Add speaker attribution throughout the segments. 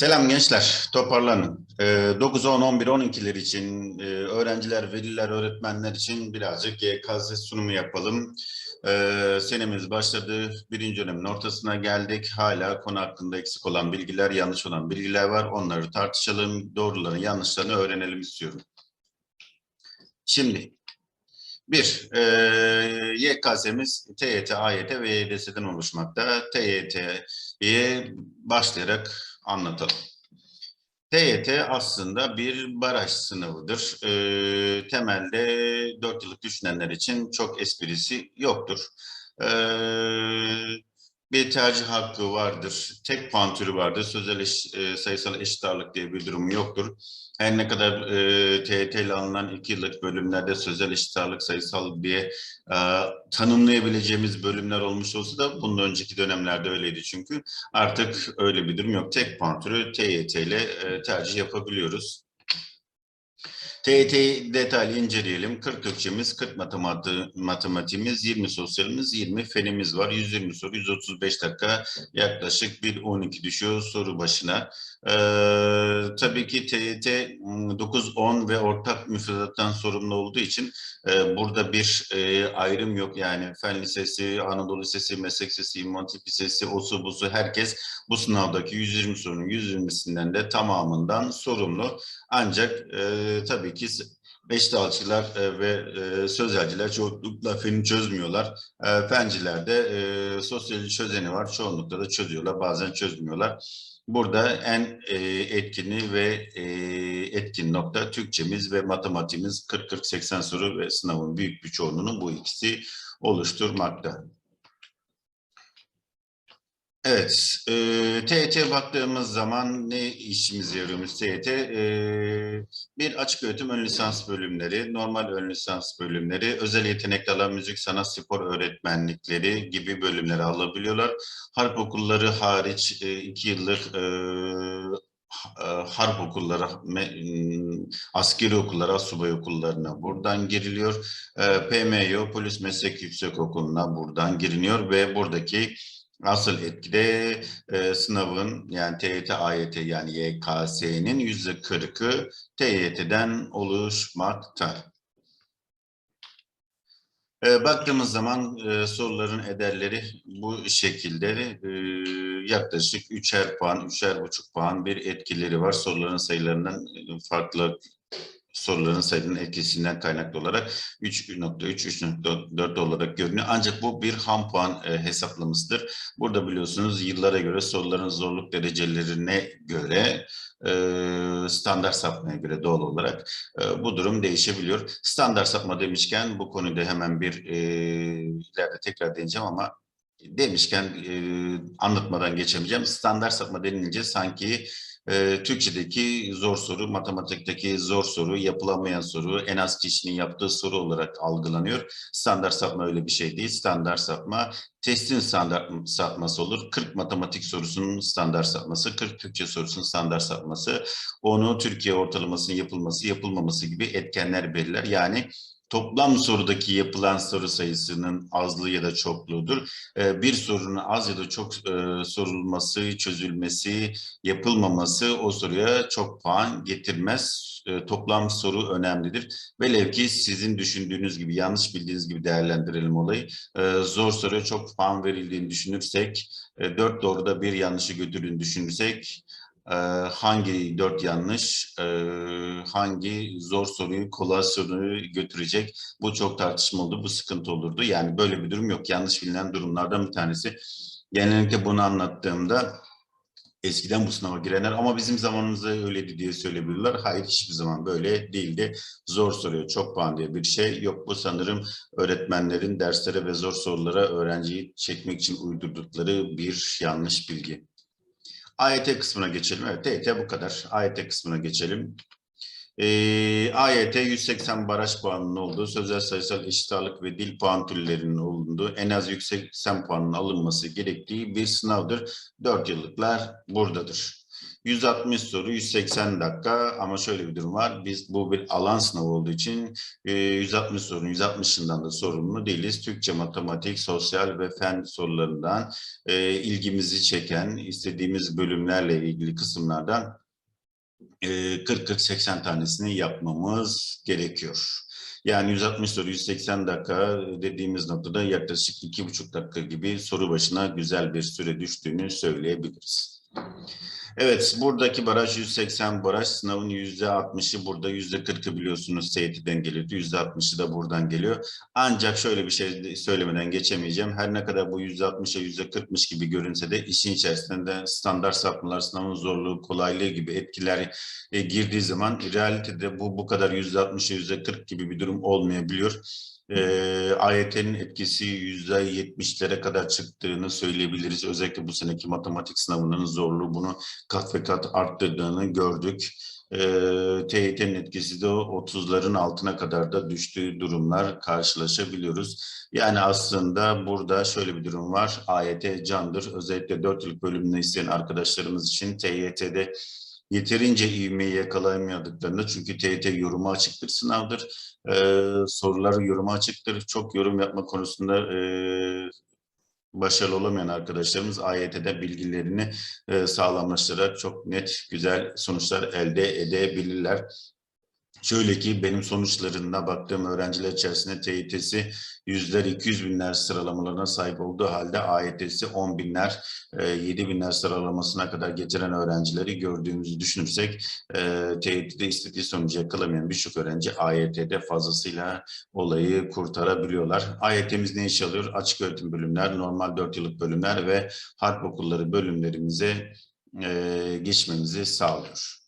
Speaker 1: Selam gençler, toparlanın. Ee, 9, 10, 11, 12'ler için, e, öğrenciler, veliler, öğretmenler için birazcık YKS sunumu yapalım. Ee, senemiz başladı, birinci dönemin ortasına geldik. Hala konu hakkında eksik olan bilgiler, yanlış olan bilgiler var. Onları tartışalım, doğruların, yanlışlarını öğrenelim istiyorum. Şimdi, bir, e, YKS'miz TYT, AYT ve YDS'den oluşmakta. TYT'ye başlayarak anlatalım. TYT aslında bir baraj sınavıdır. Ee, temelde 4 yıllık düşünenler için çok esprisi yoktur. Ee, bir tercih hakkı vardır. Tek puan türü vardır. Sözel eş, e, sayısal eşit ağırlık diye bir durum yoktur. Her ne kadar e, TYT ile alınan 2 yıllık bölümlerde sözel eşit ağırlık sayısal diye e, tanımlayabileceğimiz bölümler olmuş olsa da bundan önceki dönemlerde öyleydi çünkü. Artık öyle bir durum yok. Tek puan türü TYT ile e, tercih yapabiliyoruz. TYT'yi detaylı inceleyelim. 40 Türkçemiz, 40 matematik, matematiğimiz, 20 sosyalimiz, 20 fenimiz var. 120 soru, 135 dakika yaklaşık bir 12 düşüyor soru başına. Ee, tabii ki TYT 9, 10 ve ortak müfredattan sorumlu olduğu için e, burada bir e, ayrım yok. Yani Fen Lisesi, Anadolu Lisesi, Meslek Lisesi, İmam Hatip Lisesi, osu busu herkes bu sınavdaki 120 sorunun 120'sinden de tamamından sorumlu. Ancak e, tabii ki beş dalçılar e, ve sözelciler çoğunlukla feni çözmüyorlar. E, fenciler de e, sosyoloji çözeni var. Çoğunlukla da çözüyorlar. Bazen çözmüyorlar. Burada en e, etkini ve e, etkin nokta Türkçemiz ve matematiğimiz 40-40-80 soru ve sınavın büyük bir çoğunluğunu bu ikisi oluşturmakta. Evet, e, TET baktığımız zaman ne işimize yarıyormuş TET? E, bir açık öğretim ön lisans bölümleri, normal ön lisans bölümleri, özel yetenekli alan müzik, sanat, spor öğretmenlikleri gibi bölümleri alabiliyorlar. Harp okulları hariç e, iki yıllık e, harp okulları, askeri okullara, subay okullarına buradan giriliyor. E, PMYO, Polis Meslek Yüksekokulu'na buradan giriliyor ve buradaki Asıl etkide e, sınavın yani TYT, AYT yani YKS'nin yüzde kırkı TYT'den oluşmakta. E, baktığımız zaman e, soruların ederleri bu şekilde e, yaklaşık üçer puan, üçer buçuk puan bir etkileri var. Soruların sayılarından farklı soruların sayının etkisinden kaynaklı olarak 3.3, 3.4 olarak görünüyor. Ancak bu bir ham puan e, hesaplamasıdır. Burada biliyorsunuz yıllara göre soruların zorluk derecelerine göre e, standart sapmaya göre doğal olarak e, bu durum değişebiliyor. Standart sapma demişken bu konuda hemen bir e, ileride tekrar deneyeceğim ama demişken e, anlatmadan geçemeyeceğim. Standart sapma denilince sanki e, Türkçedeki zor soru, matematikteki zor soru, yapılamayan soru, en az kişinin yaptığı soru olarak algılanıyor. Standart sapma öyle bir şey değil. Standart sapma testin standart sapması olur. 40 matematik sorusunun standart sapması, 40 Türkçe sorusunun standart sapması, onu Türkiye ortalamasının yapılması, yapılmaması gibi etkenler belirler. Yani toplam sorudaki yapılan soru sayısının azlığı ya da çokluğudur. Ee, bir sorunun az ya da çok e, sorulması, çözülmesi, yapılmaması o soruya çok puan getirmez. E, toplam soru önemlidir. Velev ki sizin düşündüğünüz gibi, yanlış bildiğiniz gibi değerlendirelim olayı. E, zor soruya çok puan verildiğini düşünürsek, e, dört doğruda bir yanlışı götürdüğünü düşünürsek, e, hangi dört yanlış, e, hangi zor soruyu kolay soruyu götürecek bu çok tartışma oldu, bu sıkıntı olurdu. Yani böyle bir durum yok. Yanlış bilinen durumlardan bir tanesi. Genellikle bunu anlattığımda eskiden bu sınava girenler ama bizim zamanımızda öyleydi diye söyleyebilirler. Hayır hiçbir zaman böyle değildi. Zor soruyor çok puan diye bir şey yok. Bu sanırım öğretmenlerin derslere ve zor sorulara öğrenciyi çekmek için uydurdukları bir yanlış bilgi. AYT kısmına geçelim. Evet TYT bu kadar. AYT kısmına geçelim. Ee, AYT 180 baraj puanının olduğu, sözel sayısal eşit ağırlık ve dil puan türlerinin olunduğu, en az 180 puanın alınması gerektiği bir sınavdır. 4 yıllıklar buradadır. 160 soru 180 dakika ama şöyle bir durum var. Biz bu bir alan sınavı olduğu için e, 160 sorunun 160'ından da sorumlu değiliz. Türkçe, matematik, sosyal ve fen sorularından e, ilgimizi çeken istediğimiz bölümlerle ilgili kısımlardan e, 40-40-80 tanesini yapmamız gerekiyor. Yani 160 soru 180 dakika dediğimiz noktada yaklaşık iki buçuk dakika gibi soru başına güzel bir süre düştüğünü söyleyebiliriz. Evet, buradaki baraj 180 baraj. Sınavın yüzde 60'ı burada, yüzde 40'ı biliyorsunuz TYT'den geliyordu. Yüzde 60'ı da buradan geliyor. Ancak şöyle bir şey söylemeden geçemeyeceğim. Her ne kadar bu yüzde 60'a yüzde 40'mış gibi görünse de işin içerisinde standart sapmalar, sınavın zorluğu, kolaylığı gibi etkiler e, girdiği zaman realitede bu bu kadar yüzde 60'a yüzde 40 gibi bir durum olmayabiliyor e, AYT'nin etkisi yüzde yetmişlere kadar çıktığını söyleyebiliriz. Özellikle bu seneki matematik sınavının zorluğu bunu kat ve kat arttırdığını gördük. E, TYT'nin etkisi de o 30'ların altına kadar da düştüğü durumlar karşılaşabiliyoruz. Yani aslında burada şöyle bir durum var. AYT candır. Özellikle 4 yıllık bölümünü isteyen arkadaşlarımız için TYT'de yeterince ivmeyi yakalayamadıklarında çünkü TYT yorumu açıktır sınavdır. Ee, soruları yoruma açıktır. Çok yorum yapma konusunda e, başarılı olamayan arkadaşlarımız AYT'de bilgilerini e, sağlamlaştırarak çok net, güzel sonuçlar elde edebilirler. Şöyle ki benim sonuçlarına baktığım öğrenciler içerisinde TYT'si yüzler 200 binler sıralamalarına sahip olduğu halde AYT'si 10 binler, 7 binler sıralamasına kadar getiren öğrencileri gördüğümüzü düşünürsek e, TYT'de istediği sonucu yakalamayan birçok öğrenci AYT'de fazlasıyla olayı kurtarabiliyorlar. AYT'miz ne iş alıyor? Açık öğretim bölümler, normal 4 yıllık bölümler ve harp okulları bölümlerimize e, geçmemizi sağlıyor.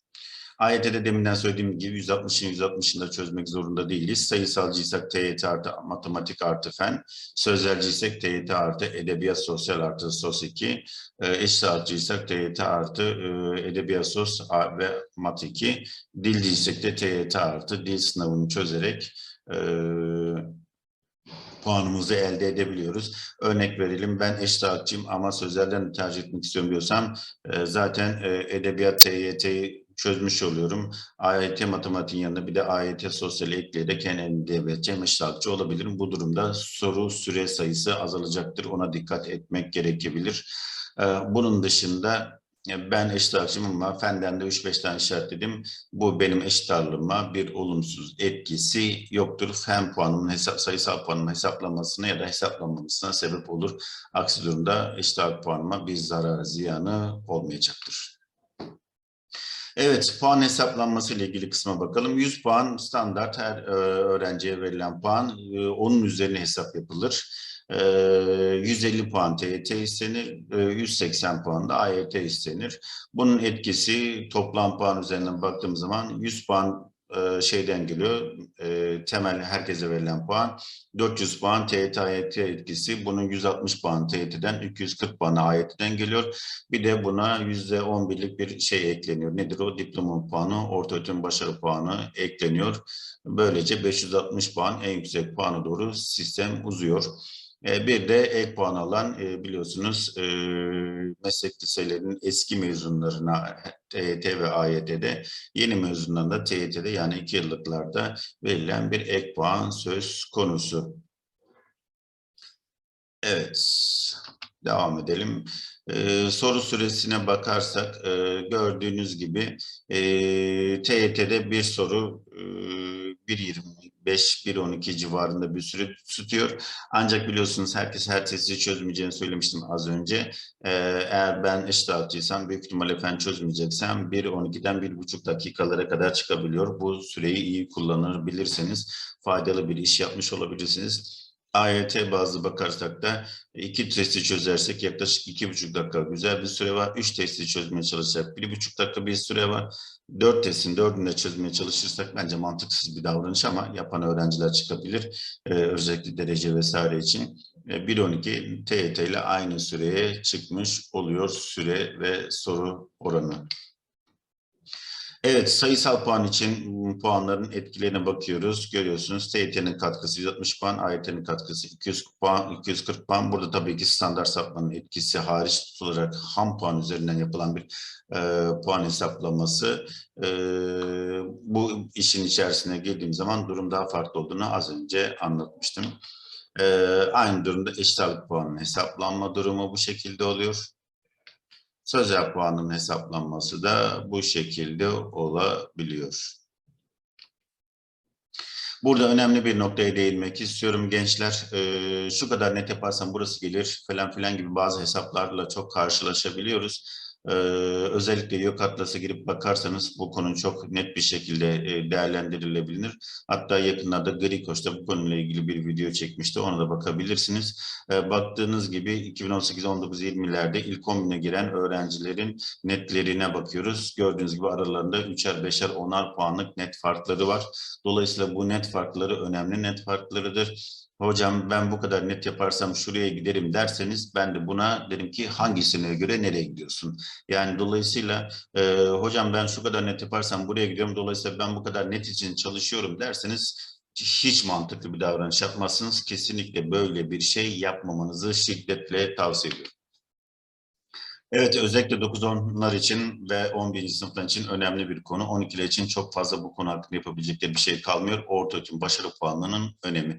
Speaker 1: AYT'de deminden söylediğim gibi 160'ın 160'ını da çözmek zorunda değiliz. Sayısalcıysak TYT artı matematik artı fen, sözelciysek TYT artı edebiyat sosyal artı sos 2, e, eşit ağırlıcıysak TYT artı e, edebiyat sos ve mat 2, dilciysek de TYT artı dil sınavını çözerek e, puanımızı elde edebiliyoruz. Örnek verelim ben eşit ağırlıkçıyım ama sözelden tercih etmek istiyorum diyorsam e, zaten e, edebiyat TYT'yi çözmüş oluyorum. AYT matematiğin yanında bir de AYT sosyal ekleyerek devletçe eşitlikçi olabilirim. Bu durumda soru süre sayısı azalacaktır. Ona dikkat etmek gerekebilir. Ee, bunun dışında e, ben eşit ağırlıkçıyım ama fenden de 3-5 tane işaretledim. Bu benim eşit ağırlığıma bir olumsuz etkisi yoktur. Fen puanımın hesap, sayısal puanımın hesaplanmasına ya da hesaplanmamasına sebep olur. Aksi durumda eşit ağırlık puanıma bir zarar ziyanı olmayacaktır. Evet, puan hesaplanması ile ilgili kısma bakalım. 100 puan standart her e, öğrenciye verilen puan. E, onun üzerine hesap yapılır. E, 150 puan TYT istenir, e, 180 puan da AYT istenir. Bunun etkisi toplam puan üzerinden baktığım zaman 100 puan e, şeyden geliyor. E, temel herkese verilen puan. 400 puan TYT etkisi. Bunun 160 puan TYT'den 240 puan AYT'den geliyor. Bir de buna %11'lik bir şey ekleniyor. Nedir o? Diploma puanı, orta öğretim başarı puanı ekleniyor. Böylece 560 puan en yüksek puanı doğru sistem uzuyor. E, bir de ek puan alan e, biliyorsunuz e, meslek liselerinin eski mezunlarına TYT ve AYT'de yeni mezunlarına da TYT'de yani iki yıllıklarda verilen bir ek puan söz konusu. Evet, devam edelim. Ee, soru süresine bakarsak e, gördüğünüz gibi e, TYT'de bir soru e, 1.25-1.12 civarında bir süre tutuyor. Ancak biliyorsunuz herkes her testi çözmeyeceğini söylemiştim az önce. Ee, eğer ben eşit dağıtıysam büyük ihtimalle fen çözmeyeceksem 1.12'den 1.5 dakikalara kadar çıkabiliyor. Bu süreyi iyi kullanabilirseniz faydalı bir iş yapmış olabilirsiniz. AYT bazı bakarsak da iki testi çözersek yaklaşık iki buçuk dakika güzel bir süre var. Üç testi çözmeye çalışacak bir buçuk dakika bir süre var. Dört testin dördünü de çözmeye çalışırsak bence mantıksız bir davranış ama yapan öğrenciler çıkabilir. Ee, özellikle derece vesaire için. Ee, 1.12 TYT ile aynı süreye çıkmış oluyor süre ve soru oranı. Evet, sayısal puan için puanların etkilerine bakıyoruz. Görüyorsunuz TYT'nin katkısı 160 puan, AYT'nin katkısı 200 puan, 240 puan. Burada tabii ki standart sapmanın etkisi hariç tutularak ham puan üzerinden yapılan bir e, puan hesaplaması. E, bu işin içerisine girdiğim zaman durum daha farklı olduğunu az önce anlatmıştım. E, aynı durumda eşit ağırlık puanının hesaplanma durumu bu şekilde oluyor. Sözel puanın hesaplanması da bu şekilde olabiliyor. Burada önemli bir noktaya değinmek istiyorum gençler. Ee, şu kadar net yaparsam burası gelir falan filan gibi bazı hesaplarla çok karşılaşabiliyoruz. Ee, özellikle YÖK Atlas'a girip bakarsanız bu konu çok net bir şekilde e, değerlendirilebilir. Hatta yakınlarda Grikoş'ta bu konuyla ilgili bir video çekmişti. Ona da bakabilirsiniz. Ee, baktığınız gibi 2018, 19, 20'lerde ilk 10 bine giren öğrencilerin netlerine bakıyoruz. Gördüğünüz gibi aralarında 3'er, 5'er, 10'ar puanlık net farkları var. Dolayısıyla bu net farkları önemli net farklarıdır. Hocam ben bu kadar net yaparsam şuraya giderim derseniz ben de buna derim ki hangisine göre nereye gidiyorsun? Yani dolayısıyla e, hocam ben şu kadar net yaparsam buraya gidiyorum dolayısıyla ben bu kadar net için çalışıyorum derseniz hiç mantıklı bir davranış yapmazsınız. Kesinlikle böyle bir şey yapmamanızı şiddetle tavsiye ediyorum. Evet, özellikle 9-10'lar için ve 11. sınıflar için önemli bir konu. 12'ler için çok fazla bu konu hakkında yapabilecekleri bir şey kalmıyor. Orta öğretim başarı puanlarının önemi.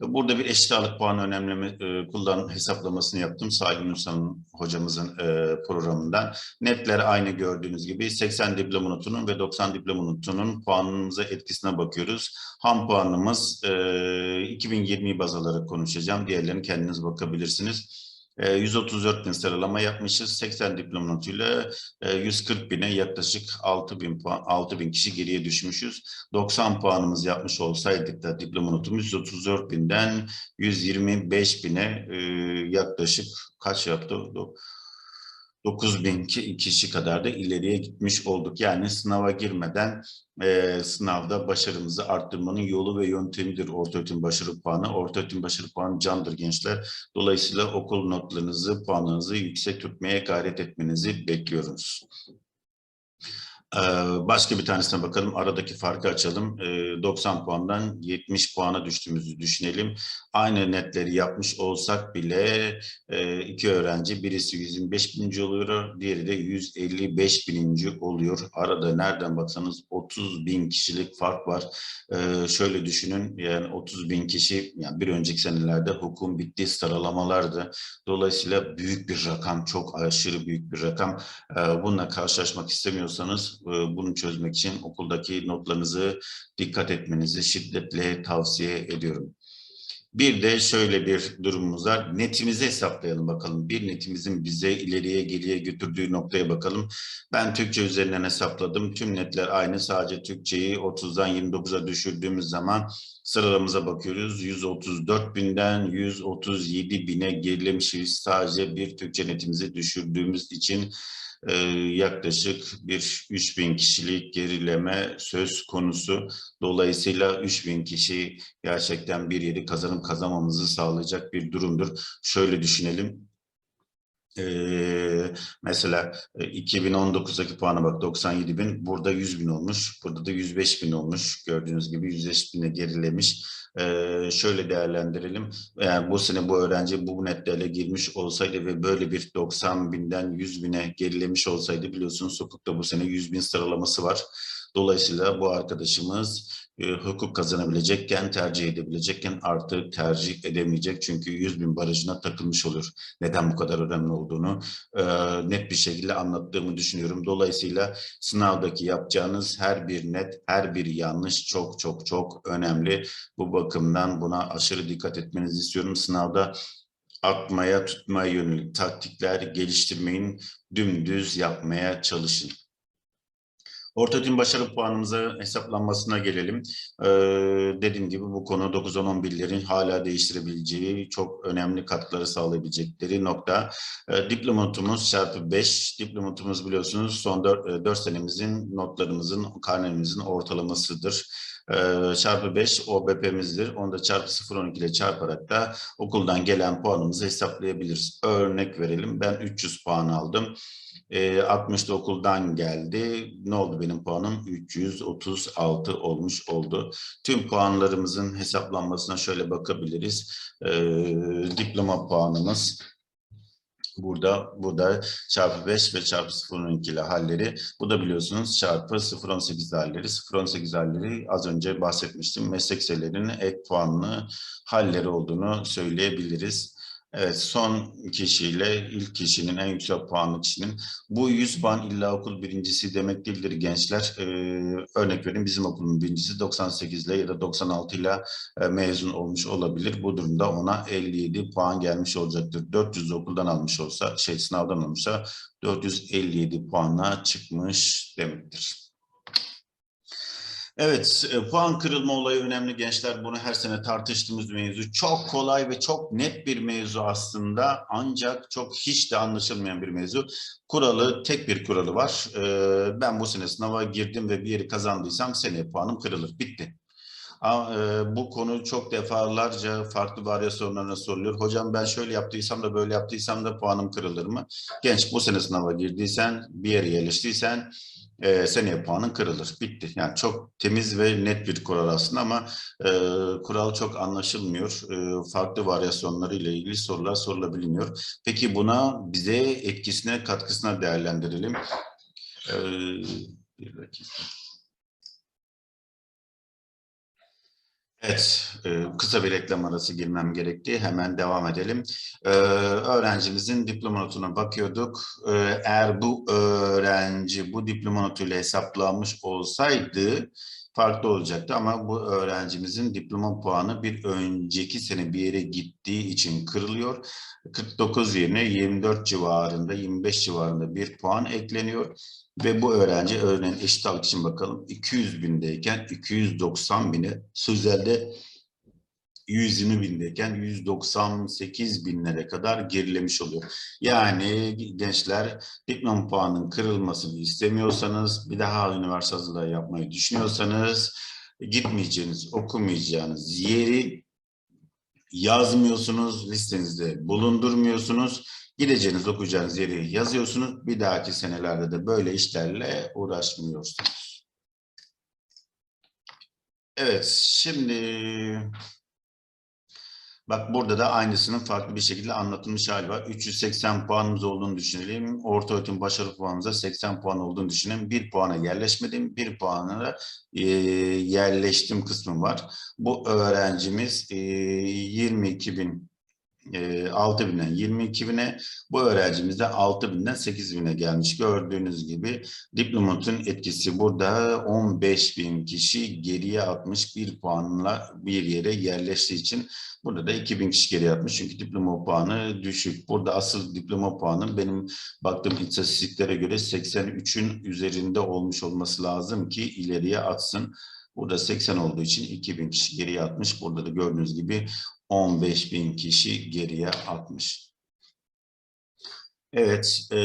Speaker 1: Burada bir eşit ağırlık puanı önemleme, e, kullan hesaplamasını yaptım. Salim Nursan hocamızın e, programından. Netler aynı gördüğünüz gibi 80 diploma notunun ve 90 diploma notunun puanımıza etkisine bakıyoruz. Ham puanımız e, 2020 baz alarak konuşacağım. Diğerlerini kendiniz bakabilirsiniz. E, 134 bin sıralama yapmışız. 80 diploma notuyla e, 140 bine yaklaşık 6 bin puan, 6 bin kişi geriye düşmüşüz. 90 puanımız yapmış olsaydık da diploma notumuz 134 binden 125 bine e, yaklaşık kaç yaptı? Do- 9 bin ki- kişi kadar da ileriye gitmiş olduk. Yani sınava girmeden e, sınavda başarımızı arttırmanın yolu ve yöntemidir orta öğretim başarı puanı. Orta öğretim başarı puanı candır gençler. Dolayısıyla okul notlarınızı, puanlarınızı yüksek tutmaya gayret etmenizi bekliyoruz. Ee, Başka bir tanesine bakalım. Aradaki farkı açalım. Ee, 90 puandan 70 puana düştüğümüzü düşünelim. Aynı netleri yapmış olsak bile e, iki öğrenci birisi 125 bininci oluyor, diğeri de 155 bininci oluyor. Arada nereden baksanız 30 bin kişilik fark var. Ee, Şöyle düşünün yani 30 bin kişi yani bir önceki senelerde hukukun bittiği sıralamalardı. Dolayısıyla büyük bir rakam, çok aşırı büyük bir rakam. Ee, Bununla karşılaşmak istemiyorsanız bunu çözmek için okuldaki notlarınızı dikkat etmenizi şiddetle tavsiye ediyorum. Bir de şöyle bir durumumuz var. Netimizi hesaplayalım bakalım. Bir netimizin bize ileriye geriye götürdüğü noktaya bakalım. Ben Türkçe üzerinden hesapladım. Tüm netler aynı. Sadece Türkçeyi 30'dan 29'a düşürdüğümüz zaman sıralamıza bakıyoruz. 134 binden 137 bine gerilemişiz. Sadece bir Türkçe netimizi düşürdüğümüz için e, yaklaşık bir 3000 kişilik gerileme söz konusu. Dolayısıyla 3000 kişi gerçekten bir yeri kazanım kazanmamızı sağlayacak bir durumdur. Şöyle düşünelim. Ee, mesela e, 2019'daki puana bak 97 bin burada 100 bin olmuş burada da 105 bin olmuş. Gördüğünüz gibi 105 bine gerilemiş. Ee, şöyle değerlendirelim. Yani bu sene bu öğrenci bu netlerle girmiş olsaydı ve böyle bir 90 binden 100 bine gerilemiş olsaydı biliyorsunuz hukukta bu sene 100 bin sıralaması var dolayısıyla bu arkadaşımız e, hukuk kazanabilecekken tercih edebilecekken artık tercih edemeyecek çünkü 100 bin barajına takılmış olur neden bu kadar önemli olduğunu e, net bir şekilde anlattığımı düşünüyorum. Dolayısıyla sınavdaki yapacağınız her bir net, her bir yanlış çok çok çok önemli. Bu bakımdan buna aşırı dikkat etmenizi istiyorum. Sınavda atmaya, tutmaya yönelik taktikler geliştirmeyin, dümdüz yapmaya çalışın. Orta öğretim başarı puanımıza hesaplanmasına gelelim. Ee, dediğim gibi bu konu 9-10-11'lerin hala değiştirebileceği, çok önemli katkıları sağlayabilecekleri nokta. Ee, diploma notumuz çarpı 5. Diploma notumuz biliyorsunuz son 4, 4 senemizin notlarımızın, karnemizin ortalamasıdır. Ee, çarpı 5 OBP'mizdir. Onu da çarpı 0.12 ile çarparak da okuldan gelen puanımızı hesaplayabiliriz. Örnek verelim. Ben 300 puan aldım. E, 60'da okuldan geldi. Ne oldu benim puanım? 336 olmuş oldu. Tüm puanlarımızın hesaplanmasına şöyle bakabiliriz. E, diploma puanımız burada bu da çarpı 5 ve çarpı 0.12 ile halleri. Bu da biliyorsunuz çarpı 0.18 halleri. 0.18 halleri az önce bahsetmiştim. Meslek liselerinin ek puanlı halleri olduğunu söyleyebiliriz. Evet son kişiyle ilk kişinin en yüksek puanlı kişinin bu 100 puan illa okul birincisi demek değildir gençler. Ee, örnek vereyim bizim okulun birincisi 98 ile ya da 96 ile e, mezun olmuş olabilir. Bu durumda ona 57 puan gelmiş olacaktır. 400 okuldan almış olsa şey sınavdan almışsa 457 puanla çıkmış demektir. Evet, e, puan kırılma olayı önemli gençler. Bunu her sene tartıştığımız mevzu. Çok kolay ve çok net bir mevzu aslında. Ancak çok hiç de anlaşılmayan bir mevzu. Kuralı, tek bir kuralı var. E, ben bu sene sınava girdim ve bir yeri kazandıysam seneye puanım kırılır. Bitti. E, bu konu çok defalarca farklı varyasyonlarına soruluyor. Hocam ben şöyle yaptıysam da böyle yaptıysam da puanım kırılır mı? Genç bu sene sınava girdiysen, bir yere yerleştiysen e, seneye puanın kırılır. Bitti. Yani çok temiz ve net bir kural aslında ama e, kural çok anlaşılmıyor. E, farklı varyasyonları ile ilgili sorular sorulabiliyor. Peki buna bize etkisine, katkısına değerlendirelim. E, bir dakika. Evet, e, kısa bir reklam arası girmem gerekti. Hemen devam edelim. Ee, öğrencimizin diploma notuna bakıyorduk. Ee, eğer bu öğrenci bu diploma notuyla hesaplanmış olsaydı farklı olacaktı ama bu öğrencimizin diploma puanı bir önceki sene bir yere gittiği için kırılıyor. 49 yerine 24 civarında, 25 civarında bir puan ekleniyor. Ve bu öğrenci örneğin eşit ağırlık için bakalım 200 bindeyken 290 bine sözelde 120 bindeyken 198 binlere kadar gerilemiş oluyor. Yani gençler diplom puanının kırılmasını istemiyorsanız bir daha üniversite hazırlığı yapmayı düşünüyorsanız gitmeyeceğiniz, okumayacağınız yeri yazmıyorsunuz, listenizde bulundurmuyorsunuz. Gideceğiniz, okuyacağınız yeri yazıyorsunuz. Bir dahaki senelerde de böyle işlerle uğraşmıyorsunuz. Evet, şimdi Bak burada da aynısının farklı bir şekilde anlatılmış hali var. 380 puanımız olduğunu düşünelim. Orta öğretim başarı puanımıza 80 puan olduğunu düşünelim. Bir puana yerleşmedim, bir puana e, yerleştim kısmı var. Bu öğrencimiz e, 22 bin 6 binden 22 bine, bu öğrencimiz de 6 binden 8 bine gelmiş. Gördüğünüz gibi diplomatın etkisi burada 15 bin kişi geriye atmış bir puanla bir yere yerleştiği için burada da 2000 kişi geriye atmış. Çünkü diploma puanı düşük. Burada asıl diploma puanı benim baktığım istatistiklere göre 83'ün üzerinde olmuş olması lazım ki ileriye atsın. Burada 80 olduğu için 2000 kişi geriye atmış. Burada da gördüğünüz gibi 15 bin kişi geriye atmış. Evet, e,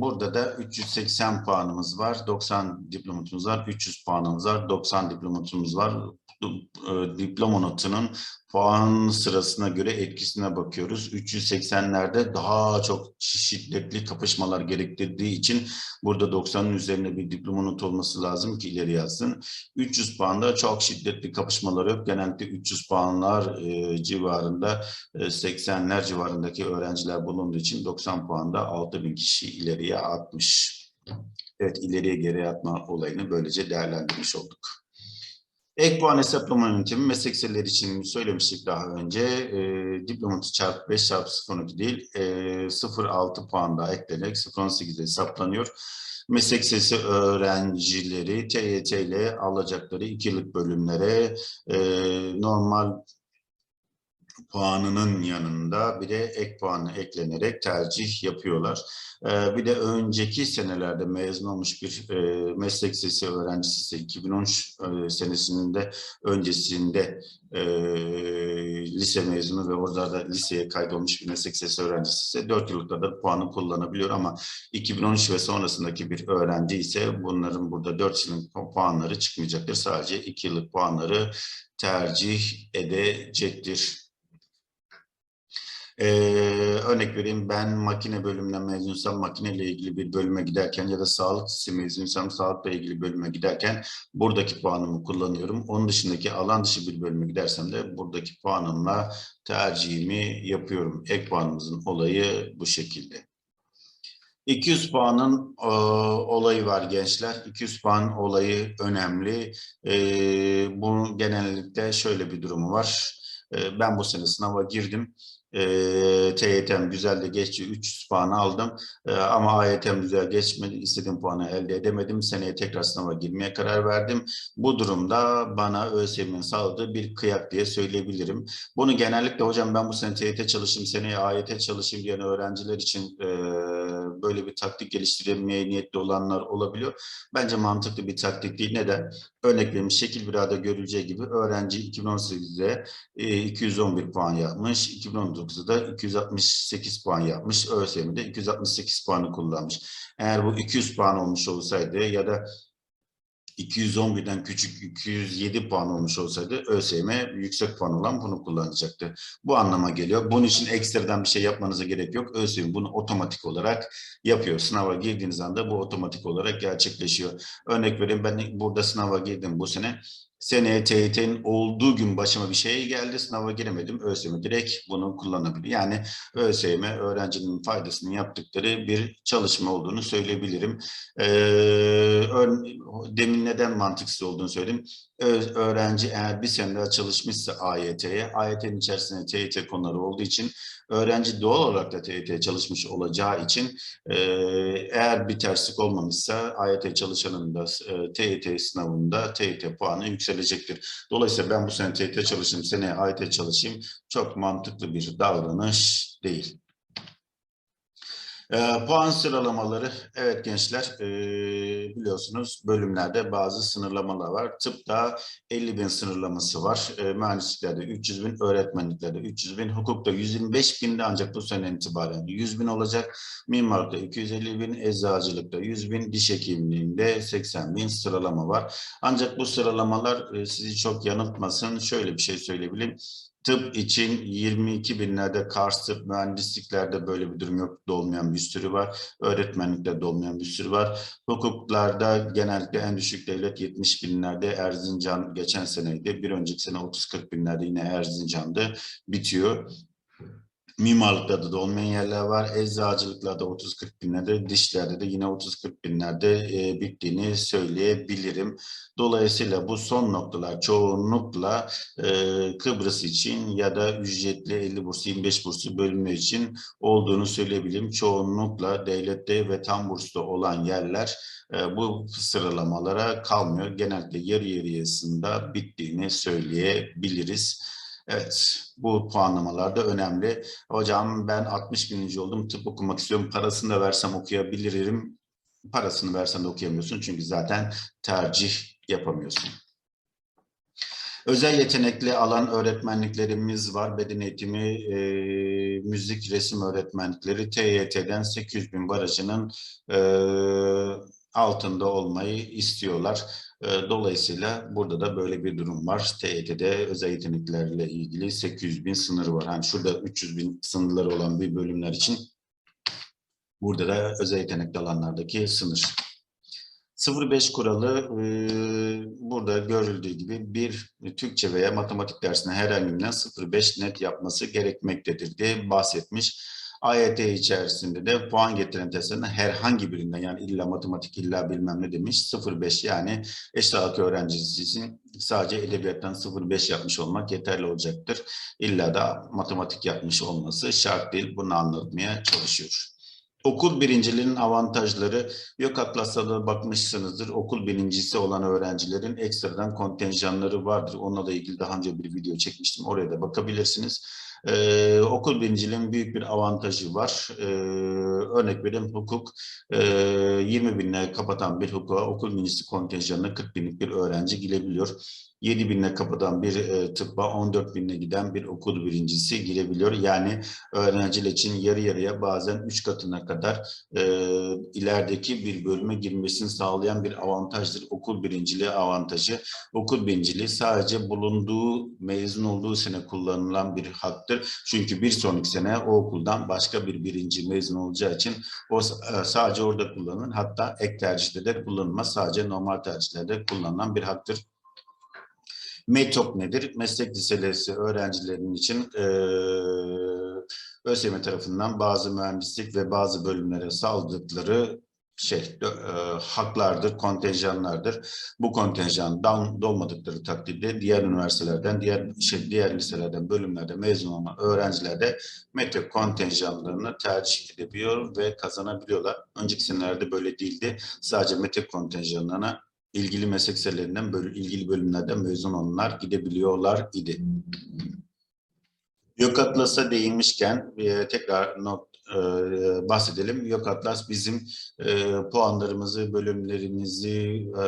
Speaker 1: burada da 380 puanımız var, 90 diplomatumuz var, 300 puanımız var, 90 diplomatumuz var. E, diploma notunun puan sırasına göre etkisine bakıyoruz. 380'lerde daha çok şiddetli kapışmalar gerektirdiği için burada 90'ın üzerine bir diploma notu olması lazım ki ileri yazsın. 300 puanda çok şiddetli kapışmalar yok. Genellikle 300 puanlar e, civarında e, 80'ler civarındaki öğrenciler bulunduğu için 90 puanda 6000 kişi ileriye atmış. Evet ileriye geri atma olayını böylece değerlendirmiş olduk. Ek puan hesaplama yöntemi meslek için söylemiştik daha önce. E, diplomatı çarpı 5 çarpı 0.12 değil, e, 0.6 puan daha eklenerek 0.18'de hesaplanıyor. Meslek lisesi öğrencileri TYT ile alacakları 2 yıllık bölümlere e, normal puanının yanında bir de ek puanı eklenerek tercih yapıyorlar. Ee, bir de önceki senelerde mezun olmuş bir e, meslek lisesi öğrencisi ise 2013 e, senesinde öncesinde e, lise mezunu ve orada da liseye kaydolmuş bir meslek lisesi öğrencisi ise 4 yıllıkta da puanı kullanabiliyor ama 2013 ve sonrasındaki bir öğrenci ise bunların burada 4 yıllık puanları çıkmayacaktır. Sadece 2 yıllık puanları tercih edecektir. Ee, örnek vereyim ben makine bölümünden mezunsam makineyle ilgili bir bölüme giderken ya da sağlık sistemi mezunsam sağlıkla ilgili bölüme giderken buradaki puanımı kullanıyorum. Onun dışındaki alan dışı bir bölüme gidersem de buradaki puanımla tercihimi yapıyorum. Ek puanımızın olayı bu şekilde. 200 puanın e, olayı var gençler. 200 puan olayı önemli. E, bu genellikle şöyle bir durumu var. E, ben bu sene sınava girdim. E, TYT'm güzel de geçti. 300 puan aldım. E, ama AYT'm güzel geçmedi. İstediğim puanı elde edemedim. Seneye tekrar sınava girmeye karar verdim. Bu durumda bana ÖSYM'in sağladığı bir kıyak diye söyleyebilirim. Bunu genellikle hocam ben bu sene TYT çalışayım, seneye AYT çalışayım diyen öğrenciler için e, böyle bir taktik geliştirmeye niyetli olanlar olabiliyor. Bence mantıklı bir taktik değil. Neden? Örnek vereyim şekil birada görüleceği gibi öğrenci 2018'de e, 211 puan yapmış, 2019'da da 268 puan yapmış, ÖSYM'de 268 puanı kullanmış. Eğer bu 200 puan olmuş olsaydı ya da 211'den küçük 207 puan olmuş olsaydı ÖSYM yüksek puan olan bunu kullanacaktı. Bu anlama geliyor. Bunun için ekstradan bir şey yapmanıza gerek yok. ÖSYM bunu otomatik olarak yapıyor. Sınava girdiğiniz anda bu otomatik olarak gerçekleşiyor. Örnek vereyim ben burada sınava girdim bu sene. Seneye TYT'nin olduğu gün başıma bir şey geldi. Sınava giremedim. ÖSYM direkt bunu kullanabilir. Yani ÖSYM öğrencinin faydasını yaptıkları bir çalışma olduğunu söyleyebilirim. Ee, demin neden mantıksız olduğunu söyledim. Ö- öğrenci eğer bir sene daha çalışmışsa AYT'ye, AYT'nin içerisinde TYT konuları olduğu için öğrenci doğal olarak da TYT çalışmış olacağı için eğer bir terslik olmamışsa AYT çalışanın da TYT sınavında TYT puanı yükselecektir. Dolayısıyla ben bu sene TYT çalışayım, seneye AYT çalışayım çok mantıklı bir davranış değil. Ee, puan sıralamaları, evet gençler ee, biliyorsunuz bölümlerde bazı sınırlamalar var. Tıpta 50 bin sınırlaması var, ee, mühendisliklerde 300 bin, öğretmenliklerde 300 bin, hukukta 125 binde ancak bu sene itibaren 100 bin olacak. Mimarlıkta 250 bin, eczacılıkta 100 bin, diş hekimliğinde 80 bin sıralama var. Ancak bu sıralamalar e, sizi çok yanıltmasın. Şöyle bir şey söyleyebilirim. Tıp için 22 binlerde, Kars tıp, mühendisliklerde böyle bir durum yok. Dolmayan bir sürü var. Öğretmenlikte dolmayan bir sürü var. Hukuklarda genellikle en düşük devlet 70 binlerde Erzincan geçen seneydi. Bir önceki sene 30-40 binlerde yine Erzincan'da bitiyor. Mimarlıklarda da olmayan yerler var. Eczacılıklarda 30-40 binlerde, dişlerde de yine 30-40 binlerde e, bittiğini söyleyebilirim. Dolayısıyla bu son noktalar çoğunlukla e, Kıbrıs için ya da ücretli 50 burslu 25 burslu bölümler için olduğunu söyleyebilirim. Çoğunlukla devlette ve tam burslu olan yerler e, bu sıralamalara kalmıyor. Genellikle yarı yarıyasında bittiğini söyleyebiliriz. Evet, bu puanlamalar da önemli. Hocam ben 60 bininci oldum, tıp okumak istiyorum, parasını da versem okuyabilirim. Parasını versen de okuyamıyorsun çünkü zaten tercih yapamıyorsun. Özel yetenekli alan öğretmenliklerimiz var. Beden eğitimi, e, müzik, resim öğretmenlikleri TYT'den 800 bin barajının e, altında olmayı istiyorlar. E, Dolayısıyla burada da böyle bir durum var. TYT'de özel yeteneklerle ilgili 800 bin sınırı var. Hani şurada 300 bin sınırları olan bir bölümler için burada da özel yetenekli alanlardaki sınır. 0-5 kuralı e, burada görüldüğü gibi bir Türkçe veya matematik dersine herhangi birinden 0-5 net yapması gerekmektedir diye bahsetmiş. AYT içerisinde de puan getiren testlerden herhangi birinden yani illa matematik illa bilmem ne demiş 0-5 yani eşit ağırlık öğrencisi için sadece edebiyattan 0-5 yapmış olmak yeterli olacaktır. İlla da matematik yapmış olması şart değil. Bunu anlatmaya çalışıyoruz. Okul birinciliğinin avantajları yok Atlas'a da bakmışsınızdır. Okul birincisi olan öğrencilerin ekstradan kontenjanları vardır. Onunla da ilgili daha önce bir video çekmiştim. Oraya da bakabilirsiniz. Ee, okul birinciliğinin büyük bir avantajı var. Ee, örnek vereyim hukuk e, 20 binle kapatan bir hukuka okul birincisi kontenjanına 40 binlik bir öğrenci girebiliyor. 7 binle kapatan bir e, tıbba 14 binle giden bir okul birincisi girebiliyor. Yani öğrenciler için yarı yarıya bazen 3 katına kadar e, ilerideki bir bölüme girmesini sağlayan bir avantajdır. Okul birinciliği avantajı. Okul birinciliği sadece bulunduğu, mezun olduğu sene kullanılan bir haktır. Olacaktır. Çünkü bir sonraki sene o okuldan başka bir birinci mezun olacağı için o e, sadece orada kullanılır. Hatta ek tercihte de kullanılmaz. Sadece normal tercihlerde kullanılan bir haktır. METOK nedir? Meslek liseleri öğrencilerinin için eee ÖSYM tarafından bazı mühendislik ve bazı bölümlere sağladıkları şey e, haklardır, kontenjanlardır. Bu kontenjan dolmadıkları takdirde diğer üniversitelerden, diğer şey, diğer liselerden, bölümlerden mezun olan öğrenciler de METOK kontenjanlarını tercih edebiliyor ve kazanabiliyorlar. Önceki senelerde böyle değildi. Sadece METOK kontenjanlarına ilgili meslek liselerinden, böl- ilgili bölümlerden mezun olanlar gidebiliyorlar idi. Yok Atlas'a değinmişken e, tekrar not e, bahsedelim. Yok Atlas bizim e, puanlarımızı, bölümlerimizi, e,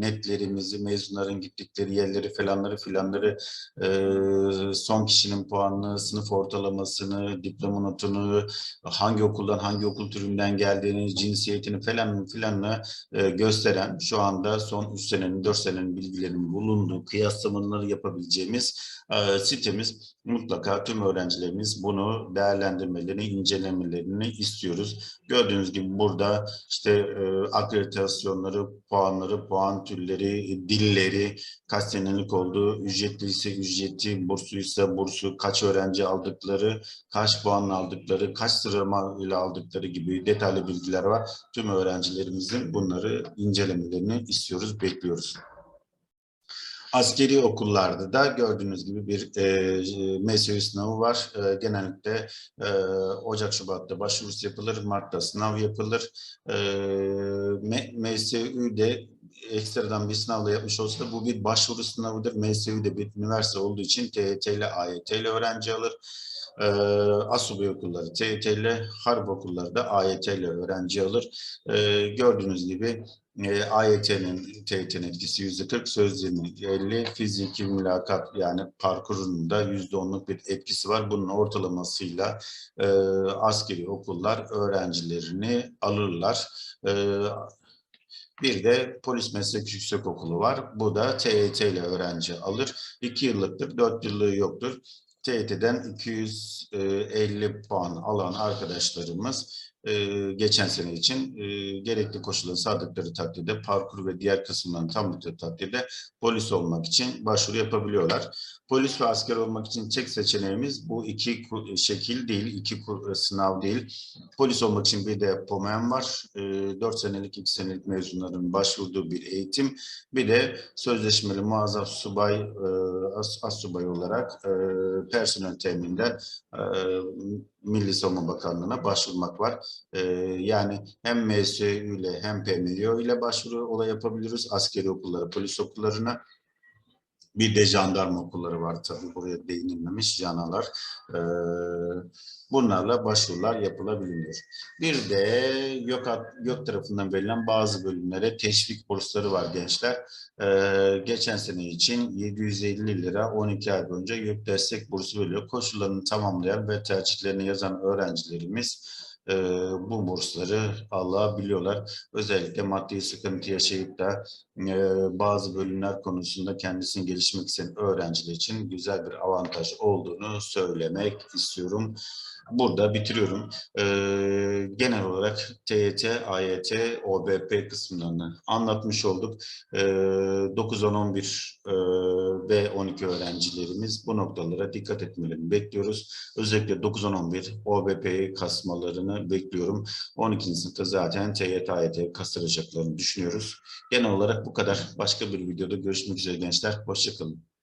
Speaker 1: netlerimizi, mezunların gittikleri yerleri falanları filanları, e, son kişinin puanını, sınıf ortalamasını, diploma notunu, hangi okuldan, hangi okul türünden geldiğini, cinsiyetini falan filanla e, gösteren şu anda son 3 senenin, 4 senenin bilgilerinin bulunduğu kıyaslamaları yapabileceğimiz e, sitemiz mutlaka tüm öğrencilerimiz bunu değerlendirmelerini, incelemelerini istiyoruz. Gördüğünüz gibi burada işte e, akreditasyonları, puanları, puan türleri, dilleri, kaç senelik olduğu, ücretliyse ücreti, bursluysa bursu, kaç öğrenci aldıkları, kaç puan aldıkları, kaç sıralama ile aldıkları gibi detaylı bilgiler var. Tüm öğrencilerimizin bunları incelemelerini istiyoruz, bekliyoruz. Askeri okullarda da gördüğünüz gibi bir e, MSÜ sınavı var. E, genellikle e, Ocak Şubat'ta başvurusu yapılır, Mart'ta sınav yapılır. E, M- MSÜ'de ekstradan bir sınavla yapmış olsa da bu bir başvuru sınavıdır. MSÜ'de bir üniversite olduğu için TYT ile AYT ile öğrenci alır. E, Asubay okulları TYT ile, Harp okulları da AYT ile öğrenci alır. E, gördüğünüz gibi e, AYT'nin TYT'nin etkisi yüzde 40, sözlüğünün 50, fiziki mülakat yani parkurunun da yüzde onluk bir etkisi var. Bunun ortalamasıyla e, askeri okullar öğrencilerini alırlar. E, bir de polis meslek yüksek okulu var. Bu da TYT ile öğrenci alır. İki yıllıktır, dört yıllığı yoktur. TYT'den 250 puan alan arkadaşlarımız e, geçen sene için e, gerekli koşulları sağladıkları takdirde parkur ve diğer kısımlarını tamamladıkları takdirde polis olmak için başvuru yapabiliyorlar. Polis ve asker olmak için tek seçeneğimiz bu iki ku- şekil değil, iki ku- sınav değil. Polis olmak için bir de POMEN var. E, 4 senelik, 2 senelik mezunların başvurduğu bir eğitim. Bir de sözleşmeli muazzaf subay, e, as, as subay olarak e, personel temininden e, Milli Savunma Bakanlığı'na başvurmak var. E, yani hem MSÜ ile hem PMYO ile başvuru olay yapabiliriz. Askeri okullara, polis okullarına. Bir de jandarma okulları var tabii buraya değinilmemiş janalar. Ee, bunlarla başvurular yapılabiliyor. Bir de YÖK, YÖK tarafından verilen bazı bölümlere teşvik bursları var gençler. Ee, geçen sene için 750 lira 12 ay boyunca YÖK destek bursu veriyor. Koşullarını tamamlayan ve tercihlerini yazan öğrencilerimiz e, bu bursları alabiliyorlar. Özellikle maddi sıkıntı yaşayıp da e, bazı bölümler konusunda kendisini gelişmek isteyen öğrenciler için güzel bir avantaj olduğunu söylemek istiyorum. Burada bitiriyorum. E, genel olarak TYT, AYT, OBP kısımlarını anlatmış olduk. E, 9, 10, 11 e, ve 12 öğrencilerimiz bu noktalara dikkat etmelerini bekliyoruz. Özellikle 9, 10, 11 OBP'yi kasmalarını bekliyorum. 12. sınıfta zaten TYT, AYT kastıracaklarını düşünüyoruz. Genel olarak bu kadar. Başka bir videoda görüşmek üzere gençler. Hoşçakalın.